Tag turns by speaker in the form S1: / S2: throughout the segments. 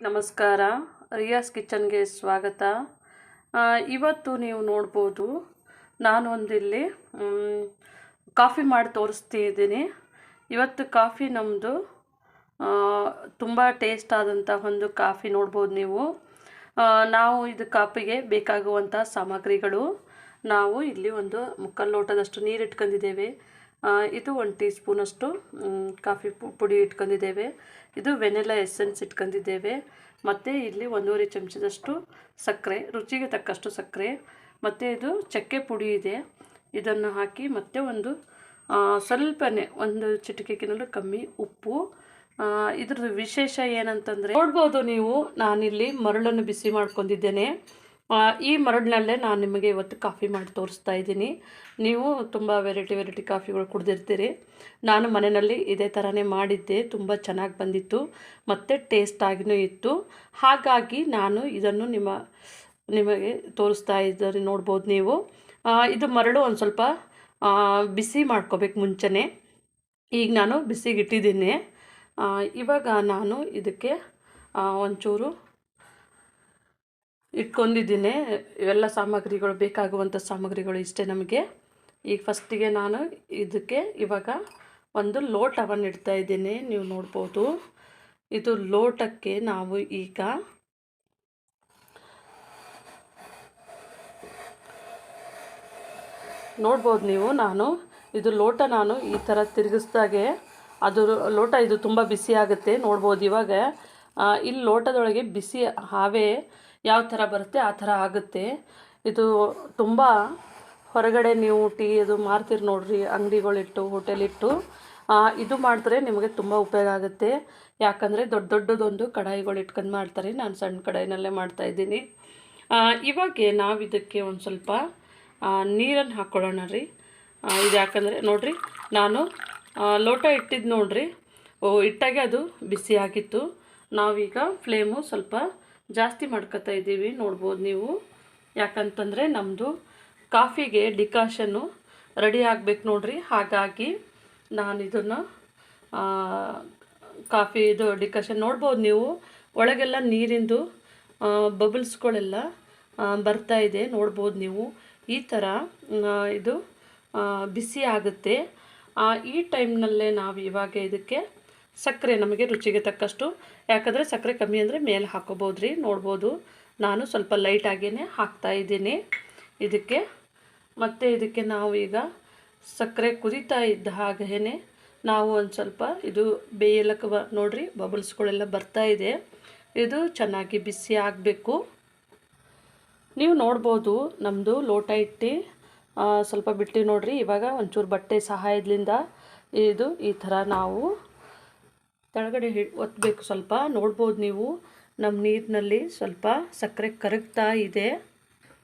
S1: ನಮಸ್ಕಾರ. ರಿಯಾಸ್ ಕಿಚನ್ಗೆ ಸ್ವಾಗತ. ಇವತ್ತು ನೀವು ನೋಡ್ಬೋದು ನಾನು ಒಂದಿಲ್ಲಿ ಮ್, ಕಾಫಿ ಮಾಡಿ ತೋರಿಸ್ತಿದ್ದೀನಿ ಇವತ್ತು ಕಾಫಿ ನಮ್ಮದು ತುಂಬ ಟೇಸ್ಟ್ ಆದಂಥ ಒಂದು ಕಾಫಿ ನೋಡ್ಬೋದು ನೀವು. ನಾವು ಇದು ಕಾಫಿಗೆ ಬೇಕಾಗುವಂಥ ಸಾಮಗ್ರಿಗಳು ನಾವು ಇಲ್ಲಿ ಒಂದು ಮುಕ್ಕಲ್ ಲೋಟದಷ್ಟು ನೀರು ಇಟ್ಕೊಂಡಿದ್ದೇವೆ ಇದು ಒಂದು ಟೀ ಸ್ಪೂನಷ್ಟು ಕಾಫಿ ಪುಡಿ ಇಟ್ಕೊಂಡಿದ್ದೇವೆ. ಇದು ವೆನಿಲಾ ಎಸೆನ್ಸ್ ಇಟ್ಕೊಂಡಿದ್ದೇವೆ. ಮತ್ತು ಇಲ್ಲಿ ಒಂದೂವರೆ ಚಮಚದಷ್ಟು ಸಕ್ಕರೆ, ರುಚಿಗೆ ತಕ್ಕಷ್ಟು ಸಕ್ಕರೆ, ಮತ್ತು ಇದು ಚಕ್ಕೆ ಪುಡಿ ಇದೆ. ಇದನ್ನು ಹಾಕಿ ಮತ್ತೆ ಒಂದು ಸ್ವಲ್ಪನೇ ಒಂದು ಚಿಟಿಕೆಗಿನಲ್ಲೂ ಕಮ್ಮಿ ಉಪ್ಪು. ಇದ್ರದ್ದು ವಿಶೇಷ ಏನಂತಂದರೆ, ನೋಡ್ಬೋದು ನೀವು, ನಾನಿಲ್ಲಿ ಮರಳನ್ನು ಬಿಸಿ ಮಾಡ್ಕೊಂಡಿದ್ದೇನೆ. ಈ ಮರಳಿನಲ್ಲೇ ನಾನು ನಿಮಗೆ ಇವತ್ತು ಕಾಫಿ ಮಾಡಿ ತೋರಿಸ್ತಾ ಇದ್ದೀನಿ. ನೀವು ತುಂಬ ವೆರೈಟಿ ವೆರೈಟಿ ಕಾಫಿಗಳು ಕುಡಿದಿರ್ತೀರಿ. ನಾನು ಮನೆಯಲ್ಲಿ ಇದೇ ಥರನೇ ಮಾಡಿದ್ದೆ. ತುಂಬ ಚೆನ್ನಾಗಿ ಬಂದಿತ್ತು. ಮತ್ತು ಟೇಸ್ಟಾಗಿಯೂ ಇತ್ತು. ಹಾಗಾಗಿ ನಾನು ಇದನ್ನು ನಿಮ್ಮ ನಿಮಗೆ ತೋರಿಸ್ತಾ ಇದ್ದಾರೆ ನೋಡ್ಬೋದು ನೀವು. ಇದು ಮರಳು ಒಂದು ಸ್ವಲ್ಪ ಬಿಸಿ ಮಾಡ್ಕೋಬೇಕು ಮುಂಚೆನೇ. ಈಗ ನಾನು ಬಿಸಿಗೆ ಇಟ್ಟಿದ್ದೀನಿ ಆ, ಇವಾಗ ನಾನು ಇದಕ್ಕೆ ಒಂಚೂರು ಇಟ್ಕೊಂಡಿದ್ದೀನಿ. ಇವೆಲ್ಲ ಸಾಮಗ್ರಿಗಳು ಬೇಕಾಗುವಂಥ ಸಾಮಗ್ರಿಗಳು ಇಷ್ಟೇ ನಮಗೆ. ಈಗ ಫಸ್ಟಿಗೆ ನಾನು ಇದಕ್ಕೆ ಇವಾಗ ಒಂದು ಲೋಟವನ್ನು ಇಡ್ತಾ ಇದ್ದೀನಿ. ನೀವು ನೋಡ್ಬೋದು. ಇದು ಲೋಟಕ್ಕೆ ನಾವು ಈಗ ನೋಡ್ಬೋದು ನೀವು ನಾನು. ಇದು ಲೋಟ ನಾನು ಈ ಥರ ತಿರುಗಿಸ್ದಾಗೆ ಅದು ಲೋಟ ಇದು ತುಂಬ ಬಿಸಿ ಆಗುತ್ತೆ ನೋಡ್ಬೋದು ಇವಾಗ ಇಲ್ಲಿ ಲೋಟದೊಳಗೆ ಬಿಸಿ ಹಾವೇ ಯಾವ ಥರ ಬರುತ್ತೆ ಆ ಥರ ಆಗುತ್ತೆ. ಇದು ತುಂಬ ಹೊರಗಡೆ ನೀವು ಟೀ ಅದು ಮಾರ್ತೀರಿ ನೋಡ್ರಿ, ಅಂಗಡಿಗಳಿಟ್ಟು, ಹೋಟೆಲಿಟ್ಟು. ಇದು ಮಾಡಿದ್ರೆ ನಿಮಗೆ ತುಂಬ ಉಪಯೋಗ ಆಗುತ್ತೆ. ಯಾಕಂದರೆ ದೊಡ್ಡ ದೊಡ್ಡದೊಂದು ಕಡಾಯಿಗಳು ಇಟ್ಕೊಂಡು ಮಾಡ್ತಾರೆ. ನಾನು ಸಣ್ಣ ಕಡಾಯಿನಲ್ಲೇ ಮಾಡ್ತಾ ಇದ್ದೀನಿ. ಇವಾಗ ನಾವು ಇದಕ್ಕೆ ಒಂದು ಸ್ವಲ್ಪ ನೀರನ್ನು ಹಾಕ್ಕೊಳ್ಳೋಣ ರೀ. ಇದು ಯಾಕಂದರೆ ನೋಡಿರಿ, ನಾನು ಲೋಟ ಇಟ್ಟಿದ್ದು ನೋಡ್ರಿ. ಓ, ಇಟ್ಟಾಗೆ ಅದು ಬಿಸಿ ಆಗಿತ್ತು. ನಾವೀಗ ಫ್ಲೇಮು ಸ್ವಲ್ಪ ಜಾಸ್ತಿ ಮಾಡ್ಕೋತಾ ಇದ್ದೀವಿ, ನೋಡ್ಬೋದು ನೀವು. ಯಾಕಂತಂದರೆ ನಮ್ಮದು ಕಾಫಿಗೆ ಡಿಕಾಷನ್ನು ರೆಡಿ ಆಗಬೇಕು ನೋಡ್ರಿ. ಹಾಗಾಗಿ ನಾನು ಇದನ್ನು ಕಾಫಿ ಇದು ಡಿಕಾಷನ್ ನೋಡ್ಬೋದು ನೀವು. ಒಳಗೆಲ್ಲ ನೀರಿಂದು ಬಬಲ್ಸ್ಗಳೆಲ್ಲ ಬರ್ತಾ ಇದೆ, ನೋಡ್ಬೋದು ನೀವು. ಈ ಥರ ಇದು ಬಿಸಿ ಆಗುತ್ತೆ. ಈ ಟೈಮ್ನಲ್ಲೇ ನಾವು ಇವಾಗ ಇದಕ್ಕೆ ಸಕ್ಕರೆ ನಮಗೆ ರುಚಿಗೆ ತಕ್ಕಷ್ಟು. ಯಾಕಂದರೆ ಸಕ್ಕರೆ ಕಮ್ಮಿ ಅಂದರೆ ಮೇಲೆ ಹಾಕೋಬೋದು ರೀ ನೋಡ್ಬೋದು. ನಾನು ಸ್ವಲ್ಪ ಲೈಟಾಗಿಯೇ ಹಾಕ್ತಾ ಇದ್ದೀನಿ. ಇದಕ್ಕೆ ಮತ್ತು ಇದಕ್ಕೆ ನಾವು ಈಗ ಸಕ್ಕರೆ ಕುದೀತಾ ಇದ್ದ ಹಾಗೇ ನಾವು ಒಂದು ಸ್ವಲ್ಪ ಇದು ಬೇಯಲಕ್ಕೆ ಬ ನೋಡ್ರಿ, ಬಬಲ್ಸ್ಗಳೆಲ್ಲ ಬರ್ತಾ ಇದೆ. ಇದು ಚೆನ್ನಾಗಿ ಬಿಸಿ ಆಗಬೇಕು. ನೀವು ನೋಡ್ಬೋದು ನಮ್ಮದು ಲೋಟ ಇಟ್ಟು ಸ್ವಲ್ಪ ಬಿಟ್ಟು ನೋಡ್ರಿ. ಇವಾಗ ಒಂಚೂರು ಬಟ್ಟೆ ಸಹಾಯದಿಂದ ಇದು ಈ ಥರ ನಾವು ಕೆಳಗಡೆ ಹಿ ಒತ್ತಬೇಕು ಸ್ವಲ್ಪ. ನೋಡ್ಬೋದು ನೀವು. ನಮ್ಮ ನೀರಿನಲ್ಲಿ ಸ್ವಲ್ಪ ಸಕ್ಕರೆ ಕರಗ್ತಾ ಇದೆ.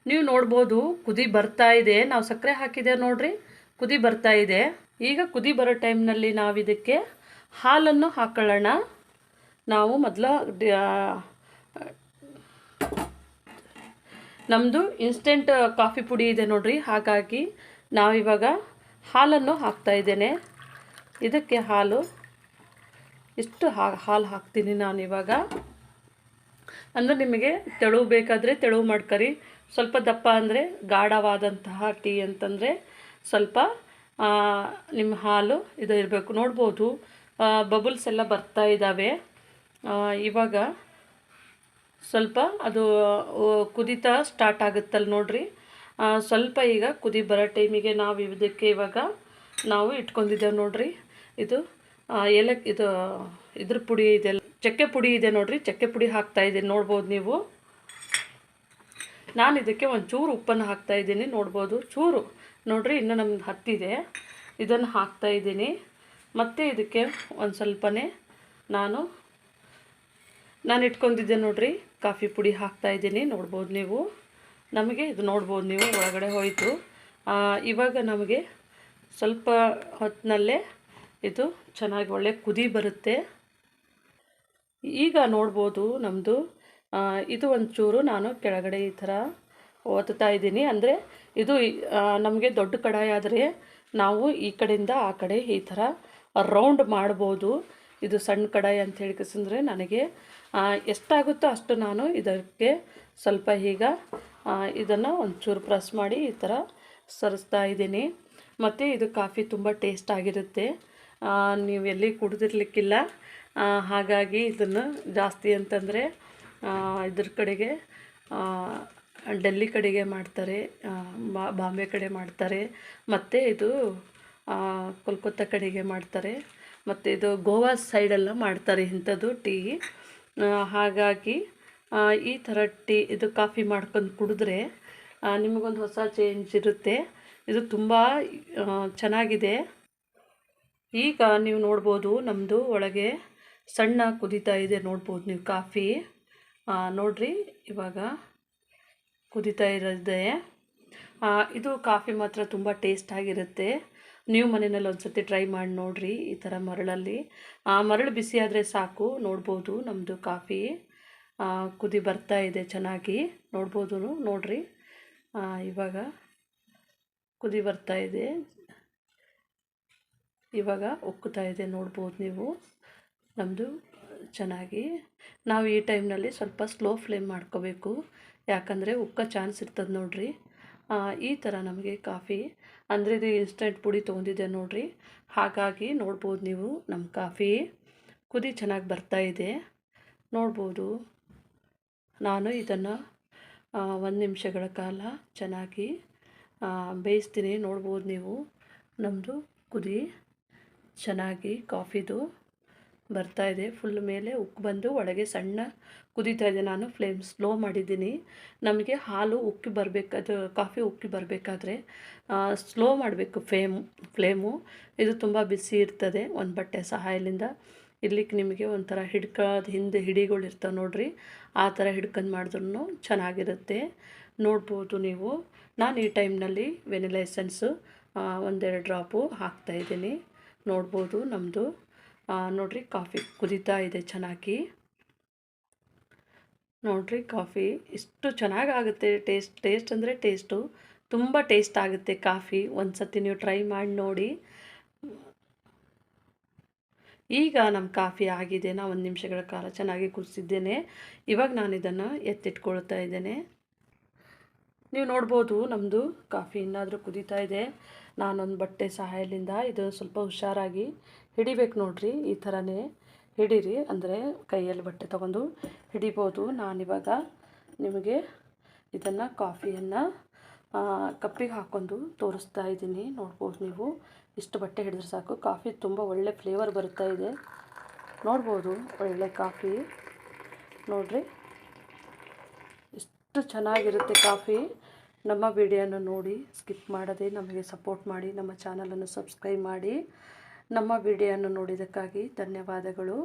S1: ನೀವು ನೋಡ್ಬೋದು, ಕುದಿ ಬರ್ತಾ ಇದೆ. ನಾವು ಸಕ್ಕರೆ ಹಾಕಿದ್ದೇವೆ ನೋಡ್ರಿ. ಕುದಿ ಬರ್ತಾ ಇದೆ. ಈಗ ಕುದಿ ಬರೋ ಟೈಮ್ನಲ್ಲಿ ನಾವು ಇದಕ್ಕೆ ಹಾಲನ್ನು ಹಾಕೊಳ್ಳೋಣ. ನಾವು ಮೊದಲ ನಮ್ಮದು ಇನ್ಸ್ಟೆಂಟ್ ಕಾಫಿ ಪುಡಿ ಇದೆ ನೋಡ್ರಿ. ಹಾಗಾಗಿ ನಾವಿವಾಗ ಹಾಲನ್ನು ಹಾಕ್ತಾ ಇದ್ದೇನೆ. ಇದಕ್ಕೆ ಹಾಲು. ಇಷ್ಟು ಹಾ, ಹಾಲು ಹಾಕ್ತೀನಿ ನಾನು ಇವಾಗ. ಅಂದರೆ ನಿಮಗೆ ತೆಳುವು ಬೇಕಾದರೆ ತೆಳುವು ಮಾಡ್ಕರಿ. ಸ್ವಲ್ಪ ದಪ್ಪ ಅಂದರೆ ಗಾಢವಾದಂತಹ ಟೀ ಅಂತಂದರೆ ಸ್ವಲ್ಪ ನಿಮ್ಮ ಹಾಲು ಇದು ಇರಬೇಕು. ನೋಡ್ಬೋದು ಬಬಲ್ಸ್ ಎಲ್ಲ ಬರ್ತಾ ಇದ್ದಾವೆ ಇವಾಗ ಸ್ವಲ್ಪ ಅದು ಕುದಿತ ಸ್ಟಾರ್ಟ್ ಆಗುತ್ತಲ್ಲ ನೋಡ್ರಿ. ಸ್ವಲ್ಪ ಈಗ ಕುದಿ ಬರೋ ಟೈಮಿಗೆ ನಾವು ಇದಕ್ಕೆ ಇವಾಗ ನಾವು ಇಟ್ಕೊಂಡಿದ್ದೇವೆ ನೋಡ್ರಿ. ಇದು ಏಲಕ್ಕಿ ಇದು, ಇದ್ರ ಪುಡಿ ಇದೆ ಚಕ್ಕೆ ಪುಡಿ ಇದೆ ನೋಡಿರಿ. ಚಕ್ಕೆ ಪುಡಿ ಹಾಕ್ತಾ ಇದ್ದೀನಿ. ನೋಡ್ಬೋದು ನೀವು. ನಾನು ಇದಕ್ಕೆ ಒಂದು ಚೂರು ಉಪ್ಪನ್ನು ಹಾಕ್ತಾ ಇದ್ದೀನಿ. ನೋಡ್ಬೋದು. ಚೂರು. ನೋಡಿರಿ, ಇನ್ನೂ ನಮ್ದು ಹತ್ತಿದೆ. ಇದನ್ನು ಹಾಕ್ತಾ ಇದ್ದೀನಿ. ಮತ್ತು ಇದಕ್ಕೆ ಒಂದು ಸ್ವಲ್ಪನೇ ನಾನು ನಾನು ಇಟ್ಕೊಂಡಿದ್ದೆ ನೋಡಿರಿ. ಕಾಫಿ ಪುಡಿ ಹಾಕ್ತಾ ಇದ್ದೀನಿ. ನೋಡ್ಬೋದು ನೀವು. ನಮಗೆ ಇದು ನೋಡ್ಬೋದು ನೀವು. ಒಳಗಡೆ ಹೋಯಿತು. ಇವಾಗ ನಮಗೆ ಸ್ವಲ್ಪ ಹೊತ್ತಿನಲ್ಲೇ ಇದು ಚೆನ್ನಾಗಿ ಒಳ್ಳೆ ಕುದಿ ಬರುತ್ತೆ. ಈಗ ನೋಡ್ಬೋದು ನಮ್ಮದು ಇದು ಒಂಚೂರು ನಾನು ಕೆಳಗಡೆ ಈ ಥರ ಓದ್ತಾ ಇದ್ದೀನಿ. ಅಂದರೆ ಇದು ನಮಗೆ ದೊಡ್ಡ ಕಡಾಯಿ ಆದರೆ ನಾವು ಈ ಕಡೆಯಿಂದ ಆ ಕಡೆ ಈ ಥರ ರೌಂಡ್ ಮಾಡ್ಬೋದು. ಇದು ಸಣ್ಣ ಕಡಾಯಿ ಅಂತ ಹೇಳಿಕಸಂದ್ರೆ ನನಗೆ ಎಷ್ಟಾಗುತ್ತೋ ಅಷ್ಟು ನಾನು ಇದಕ್ಕೆ ಸ್ವಲ್ಪ ಈಗ ಇದನ್ನು ಒಂಚೂರು ಪ್ರೆಸ್ ಮಾಡಿ ಈ ಥರ ಸರಿಸ್ತಾ ಇದ್ದೀನಿ. ಮತ್ತು ಇದು ಕಾಫಿ ತುಂಬ ಟೇಸ್ಟ್ ಆಗಿರುತ್ತೆ. ನೀವು ಎಲ್ಲಿ ಕುಡಿದಿರ್ಲಿಕ್ಕಿಲ್ಲ. ಹಾಗಾಗಿ ಇದನ್ನು ಜಾಸ್ತಿ ಅಂತಂದರೆ ಇದ್ರ ಕಡೆಗೆ ಡೆಲ್ಲಿ ಕಡೆಗೆ ಮಾಡ್ತಾರೆ ಬಾಂಬೆ ಕಡೆ ಮಾಡ್ತಾರೆ, ಮತ್ತು ಇದು ಕೊಲ್ಕತ್ತಾ ಕಡೆಗೆ ಮಾಡ್ತಾರೆ, ಮತ್ತು ಇದು ಗೋವಾ ಸೈಡೆಲ್ಲ ಮಾಡ್ತಾರೆ ಇಂಥದ್ದು ಟೀ. ಹಾಗಾಗಿ ಈ ಥರ ಟೀ, ಇದು ಕಾಫಿ ಮಾಡ್ಕೊಂಡು ಕುಡಿದ್ರೆ ನಿಮಗೊಂದು ಹೊಸ ಚೇಂಜ್ ಇರುತ್ತೆ. ಇದು ತುಂಬ ಚೆನ್ನಾಗಿದೆ. ಈಗ ನೀವು ನೋಡ್ಬೋದು ನಮ್ಮದು ಒಳಗೆ ಸಣ್ಣ ಕುದೀತಾ ಇದೆ ನೋಡ್ಬೋದು ನೀವು ಕಾಫಿ. ನೋಡ್ರಿ, ಇವಾಗ ಕುದೀತಾ ಇರೋದೆ. ಇದು ಕಾಫಿ ಮಾತ್ರ ತುಂಬ ಟೇಸ್ಟಾಗಿರುತ್ತೆ ನೀವು ಮನೆಯಲ್ಲಿ ಒಂದ್ಸತಿ ಟ್ರೈ ಮಾಡಿ ನೋಡಿರಿ ಈ ಥರ ಮರಳಲ್ಲಿ. ಮರಳು ಬಿಸಿ ಆದರೆ ಸಾಕು, ನೋಡ್ಬೋದು ನಮ್ಮದು ಕಾಫಿ. ಕುದಿ ಬರ್ತಾ ಇದೆ ಚೆನ್ನಾಗಿ, ನೋಡ್ಬೋದು ನೋಡ್ರಿ. ಇವಾಗ ಕುದಿ ಬರ್ತಾ ಇದೆ. ಇವಾಗ ಉಕ್ಕುತ್ತಾ ಇದೆ ನೋಡ್ಬೋದು ನೀವು. ನಮ್ಮದು ಚೆನ್ನಾಗಿ. ನಾವು ಈ ಟೈಮ್ನಲ್ಲಿ ಸ್ವಲ್ಪ ಸ್ಲೋ ಫ್ಲೇಮ್ ಮಾಡ್ಕೋಬೇಕು. ಯಾಕಂದರೆ ಉಕ್ಕ ಚಾನ್ಸ್ ಇರ್ತದೆ ನೋಡ್ರಿ. ಈ ಥರ ನಮಗೆ ಕಾಫಿ ಅಂದರೆ ಇದು ಇನ್ಸ್ಟೆಂಟ್ ಪುಡಿ ತೊಗೊಂಡಿದೆ ನೋಡ್ರಿ. ಹಾಗಾಗಿ ನೋಡ್ಬೋದು ನೀವು ನಮ್ಮ ಕಾಫಿ. ಕುದಿ ಚೆನ್ನಾಗಿ ಬರ್ತಾ ಇದೆ. ನೋಡ್ಬೋದು. ನಾನು ಇದನ್ನು ಒಂದು ನಿಮಿಷಗಳ ಕಾಲ ಚೆನ್ನಾಗಿ ಬೇಯಿಸ್ತೀನಿ. ನೋಡ್ಬೋದು ನೀವು. ನಮ್ಮದು ಕುದಿ. ಚೆನ್ನಾಗಿ ಕಾಫಿದು ಬರ್ತಾ ಇದೆ. ಫುಲ್ ಮೇಲೆ ಉಕ್ಕು ಬಂದು ಒಳಗೆ ಸಣ್ಣ ಕುದೀತಾ ಇದೆ. ನಾನು ಫ್ಲೇಮ್ ಸ್ಲೋ ಮಾಡಿದ್ದೀನಿ. ನಮಗೆ ಹಾಲು ಉಕ್ಕಿ ಬರಬೇಕಾದ್ರೆ ಕಾಫಿ ಉಕ್ಕಿ ಬರಬೇಕಾದ್ರೆ ಸ್ಲೋ ಮಾಡಬೇಕು ಫ್ಲೇಮ್, ಫ್ಲೇಮು. ಇದು ತುಂಬ ಬಿಸಿ ಇರ್ತದೆ ಒಂದು ಬಟ್ಟೆ ಸಹಾಯದಿಂದ. ಇರ್ಲಿಕ್ಕೆ ನಿಮಗೆ ಒಂಥರ ಹಿಡ್ಕೋದು ಹಿಂದೆ ಹಿಡಿಗಳು ಇರ್ತಾವೆ ನೋಡಿರಿ. ಆ ಥರ ಹಿಡ್ಕೊಂಡು ಮಾಡಿದ್ರೂ ಚೆನ್ನಾಗಿರುತ್ತೆ. ನೋಡ್ಬೋದು ನೀವು. ನಾನು ಈ ಟೈಮ್ನಲ್ಲಿ ವೆನಿಲಾ ಎಸೆನ್ಸು ಒಂದೆರಡು ಡ್ರಾಪು ಹಾಕ್ತಾಯಿದ್ದೀನಿ ನೋಡ್ಬೋದು ನಮ್ಮದು ನೋಡ್ರಿ ಕಾಫಿ ಕುದೀತಾ ಇದೆ ಚೆನ್ನಾಗಿ. ನೋಡ್ರಿ ಕಾಫಿ ಇಷ್ಟು ಚೆನ್ನಾಗಾಗುತ್ತೆ. ಟೇಸ್ಟ್ ಟೇಸ್ಟ್ ಅಂದರೆ ಟೇಸ್ಟು. ತುಂಬ ಟೇಸ್ಟ್ ಆಗುತ್ತೆ ಕಾಫಿ. ಒಂದು ಸತಿ ನೀವು ಟ್ರೈ ಮಾಡಿ ನೋಡಿ. ಈಗ ನಮ್ಮ ಕಾಫಿ ಆಗಿದೆ. ನಾ ಒಂದು ನಿಮಿಷಗಳ ಕಾಲ ಚೆನ್ನಾಗಿ ಕುದಿಸಿದ್ದೇನೆ ಇವಾಗ ನಾನು ಇದನ್ನು ಎತ್ತಿಟ್ಕೊಳ್ತಾ ಇದ್ದೇನೆ. ನೀವು ನೋಡ್ಬೋದು ನಮ್ಮದು ಕಾಫಿ ಇನ್ನಾದರೂ ಕುದೀತಾ ಇದೆ. ನಾನೊಂದು ಬಟ್ಟೆ ಸಹಾಯದಿಂದ ಇದು ಸ್ವಲ್ಪ ಹುಷಾರಾಗಿ ಹಿಡಿಬೇಕು ನೋಡ್ರಿ, ಈ ಥರನೇ ಹಿಡೀರಿ. ಅಂದರೆ ಕೈಯಲ್ಲಿ ಬಟ್ಟೆ ತಗೊಂಡು ಹಿಡಿಬೋದು. ನಾನಿವಾಗ ನಿಮಗೆ ಇದನ್ನು ಕಾಫಿಯನ್ನು ಕಪ್ಪಿಗೆ ಹಾಕ್ಕೊಂಡು ತೋರಿಸ್ತಾ ಇದ್ದೀನಿ. ನೋಡ್ಬೋದು ನೀವು ಇಷ್ಟು ಬಟ್ಟೆ ಹಿಡಿದ್ರೆ ಸಾಕು. ಕಾಫಿ ತುಂಬ ಒಳ್ಳೆ ಫ್ಲೇವರ್ ಬರ್ತಾ ಇದೆ. ನೋಡ್ಬೋದು ಒಳ್ಳೆ ಕಾಫಿ. ನೋಡ್ರಿ, ಇಷ್ಟು ಚೆನ್ನಾಗಿರುತ್ತೆ ಕಾಫಿ. ನಮ್ಮ ವಿಡಿಯೋನ ನೋಡಿ, ಸ್ಕಿಪ್ ಮಾಡದೆ ನಮಗೆ ಸಪೋರ್ಟ್ ಮಾಡಿ, ನಮ್ಮ ಚಾನಲನ್ನು ಸಬ್ಸ್ಕ್ರೈಬ್ ಮಾಡಿ, ನಮ್ಮ ವಿಡಿಯೋನ ನೋಡಿದ್ದಕ್ಕಾಗಿ ಧನ್ಯವಾದಗಳು.